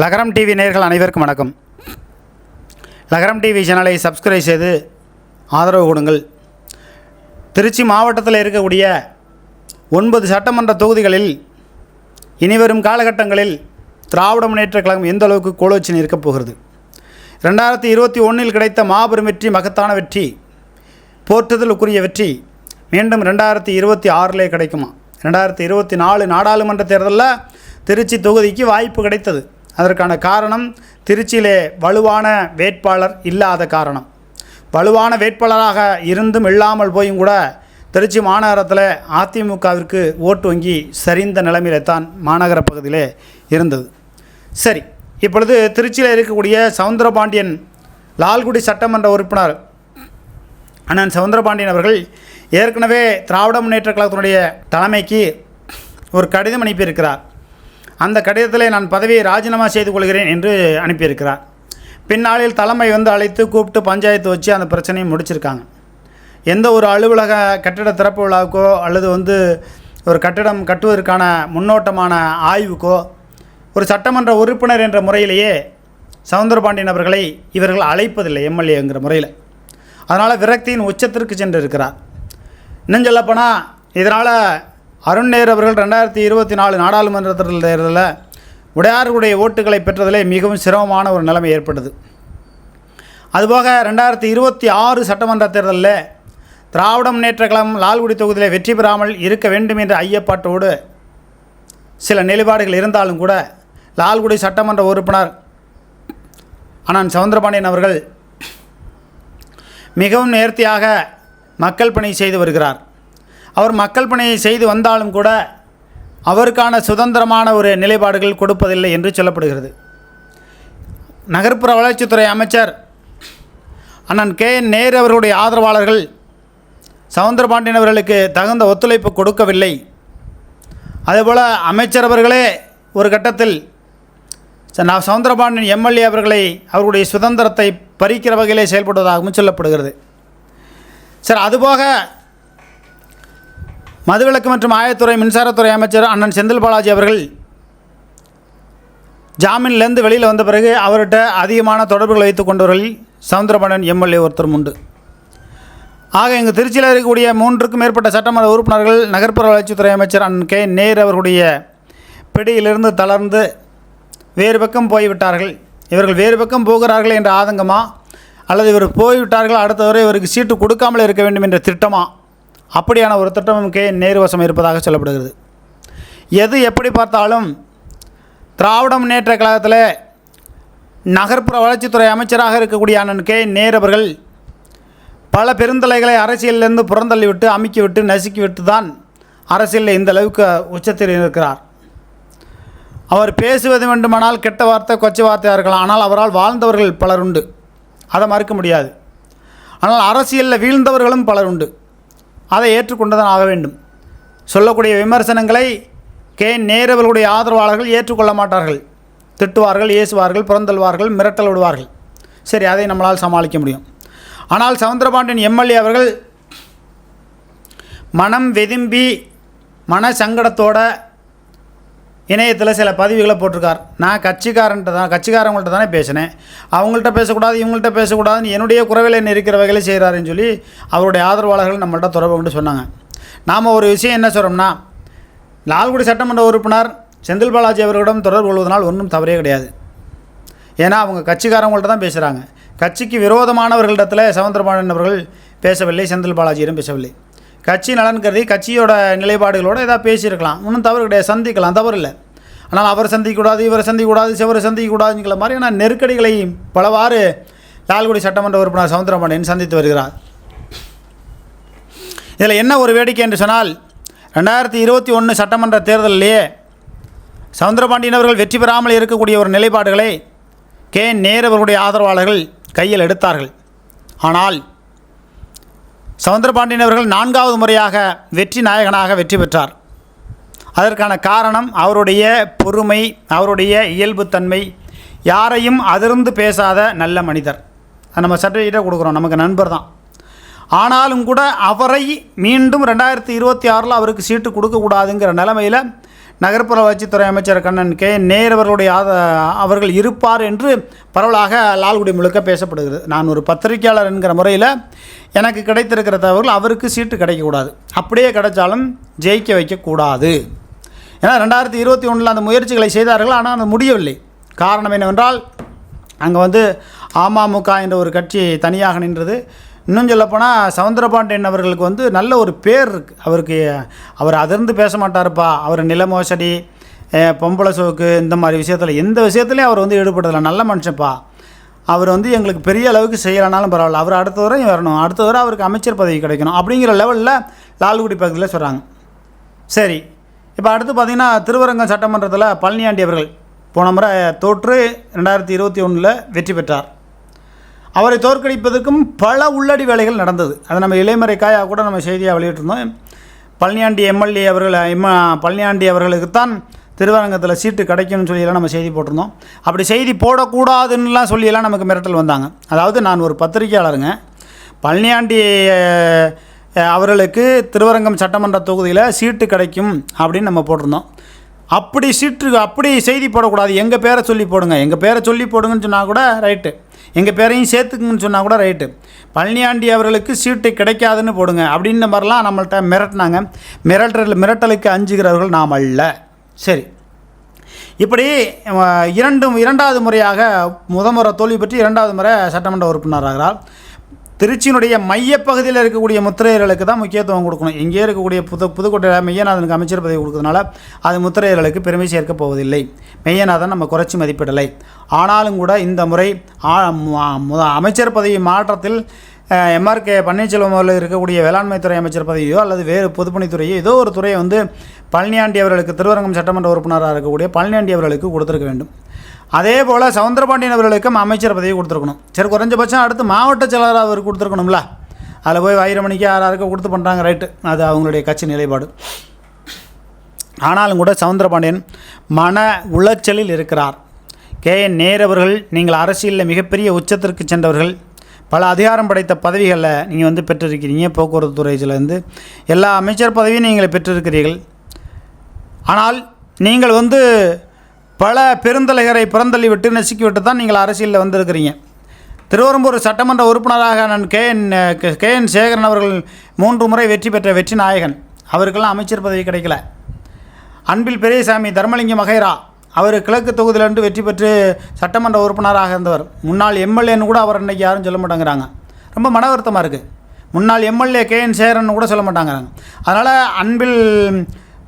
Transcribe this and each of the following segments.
லகரம் டிவி நேர்கள் அனைவருக்கும் வணக்கம். லகரம் டிவி சேனலை சப்ஸ்கிரைப் செய்து ஆதரவு கொடுங்கள். திருச்சி மாவட்டத்தில் இருக்கக்கூடிய ஒன்பது சட்டமன்ற தொகுதிகளில் இனிவரும் காலகட்டங்களில் திராவிட முன்னேற்ற கழகம் எந்த அளவுக்கு கோலோச்சி நிற்கப் போகிறது? ரெண்டாயிரத்தி இருபத்தி ஒன்றில் கிடைத்த மாபெரும் வெற்றி மகத்தான வெற்றி போற்றுதலுக்குரிய வெற்றி மீண்டும் ரெண்டாயிரத்தி இருபத்தி ஆறிலே கிடைக்குமா? ரெண்டாயிரத்தி இருபத்தி நாலு நாடாளுமன்ற தேர்தலில் திருச்சி தொகுதிக்கு வாய்ப்பு கிடைத்தது. அதற்கான காரணம் திருச்சியிலே வலுவான வேட்பாளர் இல்லாத காரணம். வலுவான வேட்பாளராக இருந்தும் இல்லாமல் போயும் கூட திருச்சி மாநகரத்தில் அதிமுகவிற்கு ஓட்டு வங்கி சரிந்த நிலைமையில தான் மாநகர பகுதியிலே இருந்தது. சரி இப்பொழுது திருச்சியில் இருக்கக்கூடிய சவுந்தரபாண்டியன் லால்குடி சட்டமன்ற உறுப்பினர் அண்ணன் சவுந்தரபாண்டியன் அவர்கள் ஏற்கனவே திராவிட முன்னேற்ற கழகத்தினுடைய தலைமைக்கு ஒரு கடிதம் அனுப்பியிருக்கிறார். அந்த கடிதத்திலே நான் பதவியை ராஜினாமா செய்து கொள்கிறேன் என்று அனுப்பியிருக்கிறார். பின்னாளில் தலைமை வந்து அழைத்து கூப்பிட்டு பஞ்சாயத்து வச்சு அந்த பிரச்சனையை முடிச்சிருக்காங்க. எந்த ஒரு அலுவலக கட்டிட திறப்பு விழாவுக்கோ அல்லது வந்து ஒரு கட்டிடம் கட்டுவதற்கான முன்னோட்டமான ஆய்வுக்கோ ஒரு சட்டமன்ற உறுப்பினர் என்ற முறையிலேயே சவுந்தரபாண்டியன் அவர்களை இவர்கள் அழைப்பதில்லை எம்எல்ஏங்கிற முறையில். அதனால் விரக்தியின் உச்சத்திற்கு சென்று இருக்கிறார் இன்னும் சொல்லப்போனால் இதனால் அருண் நேர் அவர்கள் ரெண்டாயிரத்தி இருபத்தி நாலு நாடாளுமன்ற தேர்தல் தேர்தலில் உடையார்களுடைய ஓட்டுகளை பெற்றதிலே மிகவும் சிரமமான ஒரு நிலைமை ஏற்பட்டது. அதுபோக ரெண்டாயிரத்தி இருபத்தி ஆறு சட்டமன்ற தேர்தலில் திராவிட முன்னேற்ற கழகம் லால்குடி தொகுதியில் வெற்றி பெறாமல் இருக்க வேண்டும் என்ற ஐயப்பாட்டோடு சில நிலைப்பாடுகள் இருந்தாலும் கூட லால்குடி சட்டமன்ற உறுப்பினர் அண்ணன் சவுந்தரபாண்டியன் அவர்கள் மிகவும் நேர்த்தியாக மக்கள் பணி செய்து வருகிறார். அவர் மக்கள் பணியை செய்து வந்தாலும் கூட அவருக்கான சுதந்திரமான ஒரு நிலைப்பாடுகள் கொடுப்பதில்லை என்று சொல்லப்படுகிறது. நகர்ப்புற வளர்ச்சித்துறை அமைச்சர் அண்ணன் கே என் நேரு அவர்களுடைய ஆதரவாளர்கள் சவுந்தரபாண்டியன் அவர்களுக்கு தகுந்த ஒத்துழைப்பு கொடுக்கவில்லை. அதேபோல் அமைச்சர் அவர்களே ஒரு கட்டத்தில் நான் சவுந்தரபாண்டியன் எம்எல்ஏ அவர்களை அவர்களுடைய சுதந்திரத்தை பறிக்கிற வகையிலே செயல்படுவதாகவும் சொல்லப்படுகிறது. சார் அதுபோக மதுவிலக்கு மற்றும் ஆயத்துறை மின்சாரத்துறை அமைச்சர் அண்ணன் செந்தில் பாலாஜி அவர்கள் ஜாமீன்லேருந்து வெளியில் வந்த பிறகு அவர்கிட்ட அதிகமான தொடர்புகள் வைத்து கொண்டவர்களில் சவுந்தரபாண்டியன் எம்எல்ஏ ஒருத்தர் உண்டு. ஆக இங்கு திருச்சியில் இருக்கக்கூடிய மூன்றுக்கும் மேற்பட்ட சட்டமன்ற உறுப்பினர்கள் நகர்ப்புற வளர்ச்சித்துறை அமைச்சர் அண்ணன் கே. நேர் அவர்களுடைய பிடியிலிருந்து தளர்ந்து வேறு பக்கம் போய்விட்டார்கள். இவர்கள் வேறு பக்கம் போகிறார்கள் என்ற ஆதங்கமா? அல்லது இவர் போய்விட்டார்கள்? அடுத்தவரை இவருக்கு சீட்டு கொடுக்காமல் இருக்க வேண்டும் என்ற திட்டமா? அப்படியான ஒரு திட்டமும் கே நேருவசம் இருப்பதாக சொல்லப்படுகிறது. எது எப்படி பார்த்தாலும் திராவிட முன்னேற்ற கழகத்தில் நகர்ப்புற வளர்ச்சித்துறை அமைச்சராக இருக்கக்கூடிய அண்ணன் கே நேரு அவர்கள் பல பெருந்தலைகளை அரசியலிலிருந்து புறந்தள்ளிவிட்டு அமுக்கிவிட்டு நசுக்கிவிட்டு தான் அரசியலில் இந்த அளவுக்கு உச்சத்தில் இருக்கிறார். அவர் பேசுவது வேண்டுமானால் கெட்ட வார்த்தை கொச்சை வார்த்தையாக இருக்கலாம். ஆனால் அவரால் வாழ்ந்தவர்கள் பலர் உண்டு அதை மறுக்க முடியாது. ஆனால் அரசியலில் வீழ்ந்தவர்களும் பலர் உண்டு அதை ஏற்றுக்கொண்டுதான் ஆக வேண்டும். சொல்லக்கூடிய விமர்சனங்களை கே. நேரவர்களுடைய ஆதரவாளர்கள் ஏற்றுக்கொள்ள மாட்டார்கள். திட்டுவார்கள் ஏசுவார்கள் புறந்தள்வார்கள் மிரட்டல் விடுவார்கள். சரி அதை நம்மளால் சமாளிக்க முடியும். ஆனால் சவுந்தரபாண்டியன் எம்எல்ஏ அவர்கள் மனம் வெதும்பி மன சங்கடத்தோட இணையத்தில் சில பதிவுகளை போட்டிருக்கார். நான் கட்சிக்காரன்ட்ட தான் கட்சிக்காரங்கள்ட்ட தானே பேசினேன். அவங்கள்ட்ட பேசக்கூடாது இவங்கள்ட்ட பேசக்கூடாதுன்னு என்னுடைய குறைவில் என்ன இருக்கிற வகையில் செய்கிறாருன்னு சொல்லி அவருடைய ஆதரவாளர்கள் நம்மள்ட்ட தொடர்பு கொண்டு சொன்னாங்க. நாம் ஒரு விஷயம் என்ன சொல்கிறோம்னா லால்குடி சட்டமன்ற உறுப்பினர் செந்தில் பாலாஜி அவர்களிடம் தொடர்பு கொள்வதனால் ஒன்றும் தவறே கிடையாது. ஏன்னா அவங்க கட்சிக்காரங்கள்ட்ட தான் பேசுகிறாங்க கட்சிக்கு விரோதமானவர்களிடத்தில் சவுந்தரபாண்டியன் அவர்கள் பேசவில்லை செந்தில் பாலாஜியிடம் பேசவில்லை. கட்சி நலன் கருதி கட்சியோட நிலைப்பாடுகளோடு ஏதாவது பேசியிருக்கலாம். ஒன்றும் தவறு கிடையாது. சந்திக்கலாம். தவறு இல்லை. ஆனால் அவர் சந்திக்கக்கூடாது இவரை சந்திக்கக்கூடாது சிவர் சந்திக்கக்கூடாதுங்கிற மாதிரியான நெருக்கடிகளை பலவாறு லால்குடி சட்டமன்ற உறுப்பினர் சவுந்தரபாண்டியன் சந்தித்து வருகிறார். இதில் என்ன ஒரு வேடிக்கை என்று சொன்னால் ரெண்டாயிரத்தி இருபத்தி ஒன்று சட்டமன்ற தேர்தலிலேயே சவுந்தரபாண்டியன் அவர்கள் வெற்றி பெறாமல் இருக்கக்கூடிய ஒரு நிலைப்பாடுகளை கே. நேரு அவர்களுடைய ஆதரவாளர்கள் கையில் எடுத்தார்கள். ஆனால் சவுந்தரபாண்டியன் அவர்கள் நான்காவது முறையாக வெற்றி நாயகனாக வெற்றி பெற்றார். அதற்கான காரணம் அவருடைய பொறுமை அவருடைய இயல்புத்தன்மை யாரையும் அதிர்ந்து பேசாத நல்ல மனிதர். நம்ம சர்டிஃபிகேட்டை கொடுக்குறோம் நமக்கு நண்பர் தான். ஆனாலும் கூட அவரை மீண்டும் ரெண்டாயிரத்தி இருபத்தி ஆறில் அவருக்கு சீட்டு கொடுக்கக்கூடாதுங்கிற நிலமையில் நகர்ப்புற வளர்ச்சித்துறை அமைச்சர் கண்ணன் கே. நேர் அவர்களுடைய அவர்கள் இருப்பார் என்று பரவலாக லால்குடி முழுக்க பேசப்படுகிறது. நான் ஒரு பத்திரிகையாளர் என்கிற முறையில் எனக்கு கிடைத்திருக்கிற தகவல்கள் அவருக்கு சீட்டு கிடைக்கக்கூடாது. அப்படியே கிடைச்சாலும் ஜெயிக்க வைக்கக்கூடாது. ஏன்னா ரெண்டாயிரத்தி இருபத்தி ஒன்றில் அந்த முயற்சிகளை செய்தார்கள் ஆனால் அது முடியவில்லை. காரணம் என்னவென்றால் அங்கே வந்து அமமுக என்ற ஒரு கட்சி தனியாக நின்றது. இன்னும் சொல்லப்போனால் சவுந்தரபாண்டியன் அவர்களுக்கு வந்து நல்ல ஒரு பேர் இருக்குது அவருக்கு அவர் அதிர்ந்து பேச மாட்டார்ப்பா. அவர் நில மோசடி பொம்பளை சோக்கு இந்த மாதிரி விஷயத்தில் எந்த விஷயத்துலையும் அவர் வந்து ஈடுபடுறதில்ல. நல்ல மனுஷன்ப்பா. அவர் வந்து எங்களுக்கு பெரிய அளவுக்கு செய்யலைனாலும் பரவாயில்ல. அவர் அடுத்த வரை வரணும். அடுத்த வரை அவருக்கு அமைச்சர் பதவி கிடைக்கணும். அப்படிங்கிற லெவலில் லால்குடி பகுதியில் சொல்கிறாங்க சரி. இப்போ அடுத்து பார்த்திங்கன்னா திருவரங்கம் சட்டமன்றத்தில் பழனியாண்டி அவர்கள் போன முறை தோற்று ரெண்டாயிரத்தி இருபத்தி ஒன்றில் வெற்றி பெற்றார். அவரை தோற்கடிப்பதற்கும் பல உள்ளடி வேலைகள் நடந்தது. அதை நம்ம இளைமறைக்காயாக கூட நம்ம செய்தியாக வெளியிட்டிருந்தோம். பழனியாண்டி எம்எல்ஏ அவர்கள் எம் பழனியாண்டி அவர்களுக்குத்தான் திருவரங்கத்தில் சீட்டு கிடைக்கும்னு சொல்லியெல்லாம் நம்ம செய்தி போட்டிருந்தோம். அப்படி செய்தி போடக்கூடாதுன்னுலாம் சொல்லியெல்லாம் நமக்கு மிரட்டல் வந்தாங்க. அதாவது நான் ஒரு பத்திரிகையாளருங்க. பழனியாண்டி அவர்களுக்கு திருவரங்கம் சட்டமன்ற தொகுதியில் சீட்டு கிடைக்கும் அப்படின்னு நம்ம போட்டிருந்தோம். அப்படி சீட்டு அப்படி செய்தி போடக்கூடாது. எங்கள் பேரை சொல்லி போடுங்க. எங்கள் பேரை சொல்லி போடுங்கன்னு சொன்னால் கூட ரைட்டு. எங்கள் பேரையும் சேர்த்துக்குங்கன்னு சொன்னால் கூட ரைட்டு. பழனியாண்டி அவர்களுக்கு சீட்டு கிடைக்காதுன்னு போடுங்க. அப்படின்ற மாதிரிலாம் நம்மள்ட்ட மிரட்டினாங்க. மிரட்டல் மிரட்டலுக்கு அஞ்சுகிறவர்கள் நாம் அல்ல. சரி. இப்படி இரண்டும் இரண்டாவது முறையாக முதமுறை தோல்வி பெற்று இரண்டாவது முறை சட்டமன்ற உறுப்பினராகிறார். திருச்சியினுடைய மையப்பகுதியில் இருக்கக்கூடிய முத்திரையர்களுக்கு தான் முக்கியத்துவம் கொடுக்கணும். இங்கே இருக்கக்கூடிய புது புதுக்கோட்டையில் மெய்யநாதனுக்கு அமைச்சர் பதவி கொடுக்கறதுனால அது முத்திரையர்களுக்கு பெருமை சேர்க்கப் போவதில்லை. மெய்யநாதன் நம்ம குறைச்சி மதிப்பிடலை. ஆனாலும் கூட இந்த முறை அமைச்சர் பதவி மாற்றத்தில் எம்ஆர்கே பன்னீர்செல்வம் அவர்கள் இருக்கக்கூடிய வேளாண்மைத்துறை அமைச்சர் பதவியோ அல்லது வேறு பொதுப்பணித்துறையோ ஏதோ ஒரு துறையை வந்து பழனியாண்டி அவர்களுக்கு திருவரங்கம் சட்டமன்ற உறுப்பினராக இருக்கக்கூடிய பழனியாண்டி அவர்களுக்கு கொடுத்துருக்க வேண்டும். அதே போல் சவுந்தரபாண்டியன் அவர்களுக்கும் அமைச்சர் பதவி கொடுத்துருக்கணும். சரி குறைஞ்சபட்சம் அடுத்து மாவட்ட செயலாளர் அவர் கொடுத்துருக்கணும்ல. அதில் போய் வைரமணிக்கு யாராருக்கும் கொடுத்து பண்ணுறாங்க ரைட்டு. அது அவங்களுடைய கட்சி நிலைப்பாடு. ஆனாலும் கூட சவுந்தரபாண்டியன் மன உளைச்சலில் இருக்கிறார். கே. என். நேர் அவர்கள் நீங்கள் அரசியலில் மிகப்பெரிய உச்சத்திற்கு சென்றவர்கள். பல அதிகாரம் படைத்த பதவிகளில் நீங்கள் வந்து பெற்றிருக்கிறீங்க போக்குவரத்து துறையிலேருந்து எல்லா அமைச்சர் பதவியும் நீங்கள் பெற்றிருக்கிறீர்கள். ஆனால் நீங்கள் வந்து பல பெருந்தலைகரை பிறந்தள்ளிவிட்டு விட்டு தான் நீங்கள் அரசியலில் வந்திருக்கிறீங்க. திருவரம்பூர் சட்டமன்ற உறுப்பினராக நான் K N K N Sekaran அவர்கள் மூன்று முறை வெற்றி பெற்ற வெற்றி நாயகன். அவருக்கெல்லாம் அமைச்சர் பதவி கிடைக்கல. அன்பில் பெரியசாமி தர்மலிங்கம் மகைரா அவர் கிழக்கு தொகுதியிலிருந்து வெற்றி பெற்று சட்டமன்ற உறுப்பினராக இருந்தவர். முன்னாள் எம்எல்ஏன்னு கூட அவர் இன்றைக்கி யாரும் சொல்ல மாட்டேங்கிறாங்க. ரொம்ப மன வருத்தமாக இருக்குது முன்னாள் எம்எல்ஏ கே என் சேரன் கூட சொல்ல மாட்டாங்கிறாங்க. அதனால் அன்பில்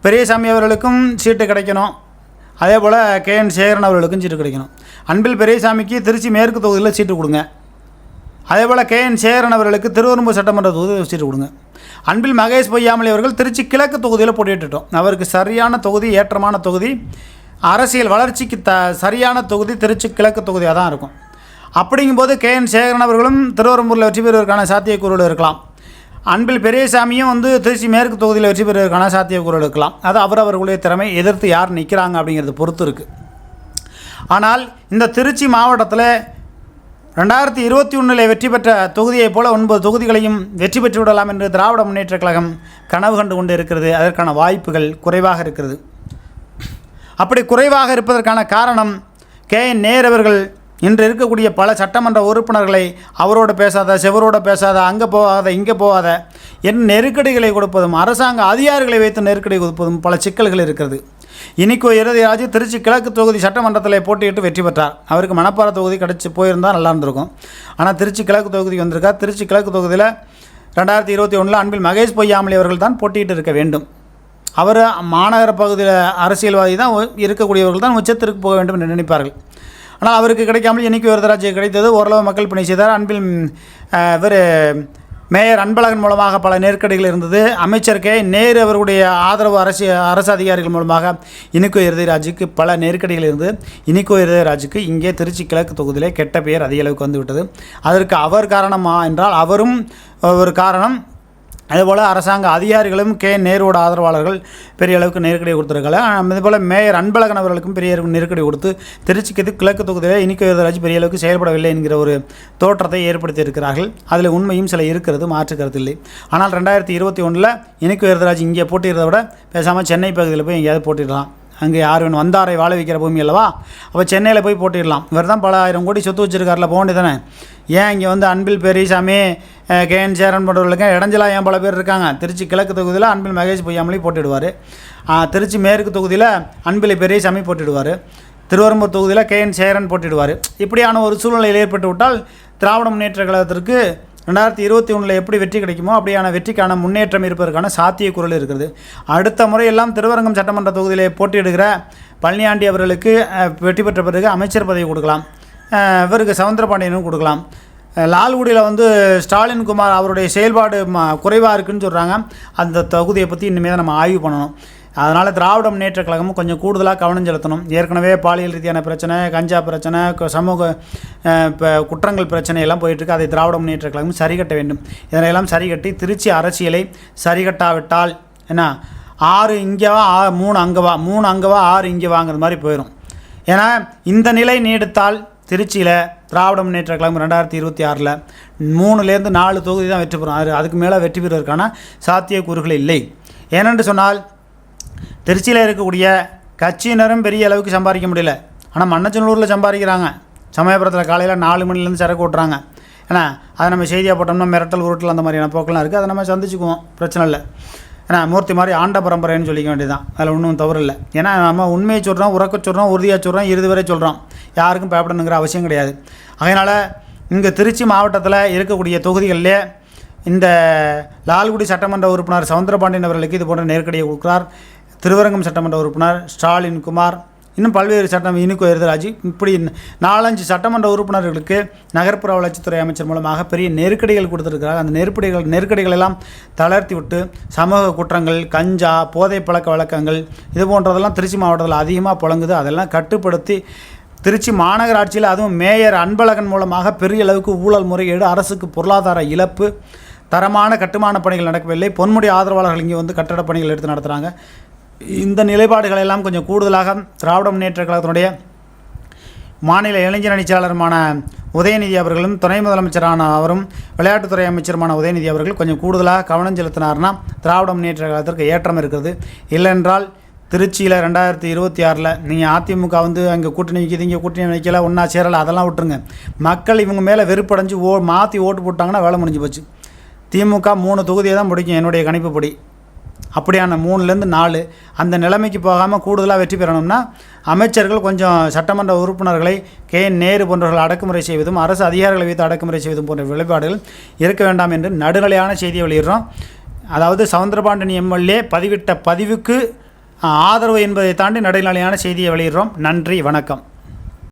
பெரியசாமி அவர்களுக்கும் சீட்டு கிடைக்கணும். அதே போல் கே என் சேகரன் அவர்களுக்கும் சீட்டு கிடைக்கணும். அன்பில் பெரியசாமிக்கு திருச்சி மேற்கு தொகுதியில் சீட்டு கொடுங்க. அதே போல் கே என் சேகரன் அவர்களுக்கு திருவரும்பு சட்டமன்ற தொகுதி சீட்டு கொடுங்க. அன்பில் மகேஷ் பொய்யாமலை அவர்கள் திருச்சி கிழக்கு தொகுதியில் போட்டியிட்டுட்டோம். அவருக்கு சரியான தொகுதி ஏற்றமான தொகுதி அரசியல் வளர்ச்சிக்கு த சரியான தொகுதி திருச்சி கிழக்கு தொகுதியாக தான் இருக்கும். அப்படிங்கும்போது கே என் சேகரன் அவர்களும் திருவரம்பூரில் வெற்றி பெறுவதற்கான சாத்தியக்கூறுகள் இருக்கலாம். அன்பில் பெரியசாமியும் வந்து திருச்சி மேற்கு தொகுதியில் வெற்றி பெறுவதற்கான சாத்தியக்கூறுகள் இருக்கலாம் அது அவரவர்களுடைய திறமை எதிர்த்து யார் நிற்கிறாங்க அப்படிங்கிறது பொறுத்து இருக்குது ஆனால் இந்த திருச்சி மாவட்டத்தில் ரெண்டாயிரத்தி இருபத்தி ஒன்றில் வெற்றி பெற்ற தொகுதியைப் போல ஒன்பது தொகுதிகளையும் வெற்றி பெற்று விடலாம் என்று திராவிட முன்னேற்றக் கழகம் கனவு கண்டு கொண்டு இருக்கிறது. அதற்கான வாய்ப்புகள் குறைவாக இருக்கிறது அப்படி குறைவாக இருப்பதற்கான காரணம் கே என் நேர் அவர்கள் இன்று இருக்கக்கூடிய பல சட்டமன்ற உறுப்பினர்களை அவரோட பேசாத செவரோட பேசாத அங்கே போகாத இங்கே போகாத என் நெருக்கடிகளை கொடுப்பதும் அரசாங்க அதிகாரிகளை வைத்து நெருக்கடி கொடுப்பதும் பல சிக்கல்கள் இருக்கிறது. இனிக்கோ இறுதிராஜ் திருச்சி கிழக்கு தொகுதி சட்டமன்றத்தில் போட்டியிட்டு வெற்றி பெற்றார். அவருக்கு மணப்பாறை தொகுதி கிடச்சி போயிருந்தால் நல்லா இருந்திருக்கும். ஆனால் திருச்சி கிழக்கு தொகுதி வந்திருக்கார் திருச்சி கிழக்கு தொகுதியில் ரெண்டாயிரத்தி இருபத்தி ஒன்றில் அன்பில் மகேஷ் பொய்யாமலி அவர்கள் தான் போட்டியிட்டு இருக்க வேண்டும். அவர் மாநகர பகுதியில் அரசியல்வாதி தான் இருக்கக்கூடியவர்கள் தான் உச்சத்திற்கு போக வேண்டும் என்று நினைப்பார்கள். ஆனால் அவருக்கு கிடைக்காமல் என்னைக்கு வரதராஜ் கிடைத்தது. ஓரளவு மக்கள் பணி செய்தார். அன்பில் இவர் மேயர் அன்பழகன் மூலமாக பல நெருக்கடிகள் இருந்தது. அமைச்சர் கே. நேரு அவருடைய ஆதரவு அரசு அரசு அதிகாரிகள் மூலமாக இனிக்கோ இருதயராஜுக்கு பல நெருக்கடிகள் இருந்தது. இனிக்கோ இருதயராஜுக்கு இங்கே திருச்சி கிழக்கு தொகுதியிலே கெட்ட பெயர் அதிக அளவுக்கு அதற்கு அவர் காரணமா என்றால் அவரும் ஒரு காரணம் அதுபோல் அரசாங்க அதிகாரிகளும் கே. நேருவோட ஆதரவாளர்கள் பெரிய அளவுக்கு நெருக்கடி கொடுத்துருக்கல. இதுபோல் மேயர் அன்பழகன் அவர்களுக்கும் பெரிய நெருக்கடி கொடுத்து திருச்சிக்கு கிழக்கு தொகுதியில் இனிக்க பெரிய அளவுக்கு செயல்படவில்லை என்கிற ஒரு தோற்றத்தை ஏற்படுத்தி இருக்கிறார்கள் அதில் உண்மையும் சில இருக்கிறது மாற்று இல்லை. ஆனால் ரெண்டாயிரத்தி இருபத்தி ஒன்றில் இனிக்கு எழுதராஜ் இங்கே போட்டியிடுறதை விட பேசாமல் சென்னை பகுதியில் போய் எங்கேயாவது போட்டிடலாம். அங்கே யாரும் வந்தாரை வாழ வைக்கிற பூமி அல்லவா? அப்போ சென்னையில் போய் போட்டிடலாம். இவர் தான் பல ஆயிரம் கோடி சொத்து வச்சுருக்காருல போக வேண்டியதானே ஏன் இங்கே வந்து அன்பில் பெரியசாமி கே என் சேரன் போன்றவர்களுக்கு இடைஞ்சலா ஏன் பல பேர் இருக்காங்க? திருச்சி கிழக்கு தொகுதியில் அன்பில் மகேஷ் பொய்யாமலி போட்டிடுவார். திருச்சி மேற்கு தொகுதியில் அன்பில் பெரியசாமி போட்டிடுவார். திருவரம்பூர் தொகுதியில் கே என் சேரன் போட்டிடுவார். இப்படியான ஒரு சூழ்நிலையில் ஏற்பட்டு விட்டால் திராவிட முன்னேற்ற கழகத்திற்கு ரெண்டாயிரத்தி இருபத்தி ஒன்றில் எப்படி வெற்றி கிடைக்குமோ அப்படியான வெற்றிக்கான முன்னேற்றம் இருப்பதற்கான சாத்தியக்கூறல் இருக்கிறது. அடுத்த முறையெல்லாம் திருவரங்கம் சட்டமன்ற தொகுதியில் போட்டியிடுகிற பழனியாண்டி அவர்களுக்கு வெற்றி பெற்ற பிறகு அமைச்சர் பதவி கொடுக்கலாம். இவருக்கு சவுந்தரபாண்டியனும் கொடுக்கலாம். லால்குடியில் வந்து ஸ்டாலின் குமார் அவருடைய செயல்பாடு ம குறைவாக இருக்குன்னு சொல்கிறாங்க அந்த தொகுதியை பற்றி இனிமேல் நம்ம ஆய்வு பண்ணணும். அதனால் திராவிட முன்னேற்ற கழகமும் கொஞ்சம் கூடுதலாக கவனம் செலுத்தணும். ஏற்கனவே பாலியல் ரீதியான பிரச்சனை கஞ்சா பிரச்சனை சமூக இப்போ குற்றங்கள் பிரச்சனையெல்லாம் போயிட்டுருக்கு. அதை திராவிட முன்னேற்ற கழகம் சரி கட்ட வேண்டும். இதனையெல்லாம் சரிகட்டி திருச்சி அரசியலை சரிகட்டாவிட்டால் என்ன? ஆறு இங்கேவா ஆ மூணு அங்கவா மூணு அங்கவா ஆறு இங்கே வாங்குற மாதிரி போயிடும் ஏன்னா இந்த நிலை நீடித்தால் திருச்சியில் திராவிட முன்னேற்ற கழகம் ரெண்டாயிரத்தி இருபத்தி ஆறில் மூணுலேருந்து நாலு தொகுதி தான் வெற்றி பெறும். அது அதுக்கு மேலே வெற்றி பெறுவதற்கான சாத்தியக்கூறுகள் இல்லை. ஏனென்று சொன்னால் திருச்சியில் இருக்கக்கூடிய கட்சியினரும் பெரிய அளவுக்கு சம்பாதிக்க முடியல. ஆனால் மண்ணச்சநல்லூரில் சம்பாதிக்கிறாங்க. சமயபுரத்தில் காலையில் நாலு மணிலேருந்து சரக்கு ஓட்டுறாங்க. ஏன்னா அதை நம்ம செய்தியாக போட்டோம்னா மிரட்டல் உருட்டல் அந்த மாதிரியான போக்கெல்லாம் இருக்குது அதை நம்ம சந்திச்சுக்குவோம். பிரச்சனை இல்லை. ஏன்னா மூர்த்தி மாதிரி ஆண்ட பரம்பரைன்னு சொல்லிக்க வேண்டியதான் அதில் ஒன்றும் தவறு இல்லை. ஏன்னா நம்ம உண்மையை சொல்கிறோம் உறக்க சொல்கிறோம் உறுதியாக சொல்கிறோம் இறுதி வரை சொல்கிறோம் யாருக்கும் பயப்படணுங்கிற அவசியம் கிடையாது. அதனால் இங்கே திருச்சி மாவட்டத்தில் இருக்கக்கூடிய தொகுதிகளிலே இந்த லால்குடி சட்டமன்ற உறுப்பினர் சவுந்தரபாண்டியன் அவர்களுக்கு இது போன்ற நெருக்கடியை கொடுக்குறார். திருவரங்கம் சட்டமன்ற உறுப்பினர் ஸ்டாலின் குமார் இன்னும் பல்வேறு சட்டம் இனிக்கோ எழுதராஜி இப்படி நாலஞ்சு சட்டமன்ற உறுப்பினர்களுக்கு நகர்ப்புற வளர்ச்சித்துறை அமைச்சர் மூலமாக பெரிய நெருக்கடிகள் கொடுத்துருக்கிறார். அந்த நெருக்கடிகள் நெருக்கடிகள் எல்லாம் தளர்த்தி விட்டு சமூக குற்றங்கள் கஞ்சா போதை பழக்க வழக்கங்கள் இது போன்றதெல்லாம் திருச்சி மாவட்டத்தில் அதிகமாக புழங்குது. அதெல்லாம் கட்டுப்படுத்தி திருச்சி மாநகராட்சியில் அதுவும் மேயர் அன்பழகன் மூலமாக பெரிய அளவுக்கு ஊழல் முறையீடு அரசுக்கு பொருளாதார இழப்பு தரமான கட்டுமான பணிகள் நடக்கவில்லை. பொன்முடி ஆதரவாளர்கள் இங்கே வந்து கட்டட பணிகள் எடுத்து நடத்துகிறாங்க இந்த நிலைப்பாடுகள் எல்லாம் கொஞ்சம் கூடுதலாக திராவிட முன்னேற்ற கழகத்தினுடைய மாநில இளைஞர் அணி செயலாளருமான உதயநிதி அவர்களும் துணை முதலமைச்சரான அவரும் விளையாட்டுத்துறை அமைச்சருமான உதயநிதி அவர்கள் கொஞ்சம் கூடுதலாக கவனம் செலுத்தினார்னா திராவிட முன்னேற்ற கழகத்திற்கு ஏற்றம் இருக்குது இல்லைன்றால் திருச்சியில் ரெண்டாயிரத்தி இருபத்தி ஆறில் நீங்கள் அதிமுக வந்து அங்கே கூட்டணி வைக்கிது இங்கே கூட்டணி வைக்கல ஒன்றா சேரலை அதெல்லாம் விட்டுருங்க. மக்கள் இவங்க மேலே வெறுப்படைஞ்சு ஓ மாற்றி ஓட்டு போட்டாங்கன்னா வேலை முடிஞ்சு போச்சு. திமுக மூணு தொகுதியை தான் பிடிக்கும் என்னுடைய கணிப்புப்படி. அப்படியான மூணுலேருந்து நாலு. அந்த நிலைமைக்கு போகாமல் கூடுதலாக வெற்றி பெறணும்னா அமைச்சர்கள் கொஞ்சம் சட்டமன்ற உறுப்பினர்களை கே. நேரு போன்றவர்கள் அடக்குமுறை செய்வதும் அரசு அதிகாரிகளை வைத்து அடக்குமுறை செய்வதும் போன்ற வெளிப்பாடுகள் இருக்க வேண்டாம் என்று நடுநிலையான செய்தியை வெளியிடுறோம். அதாவது சவுந்தரபாண்டன் எம்எல்ஏ பதிவிட்ட பதிவுக்கு ஆதரவு என்பதை தாண்டி நடுநிலையான செய்தியை வெளியிடுறோம். நன்றி வணக்கம்.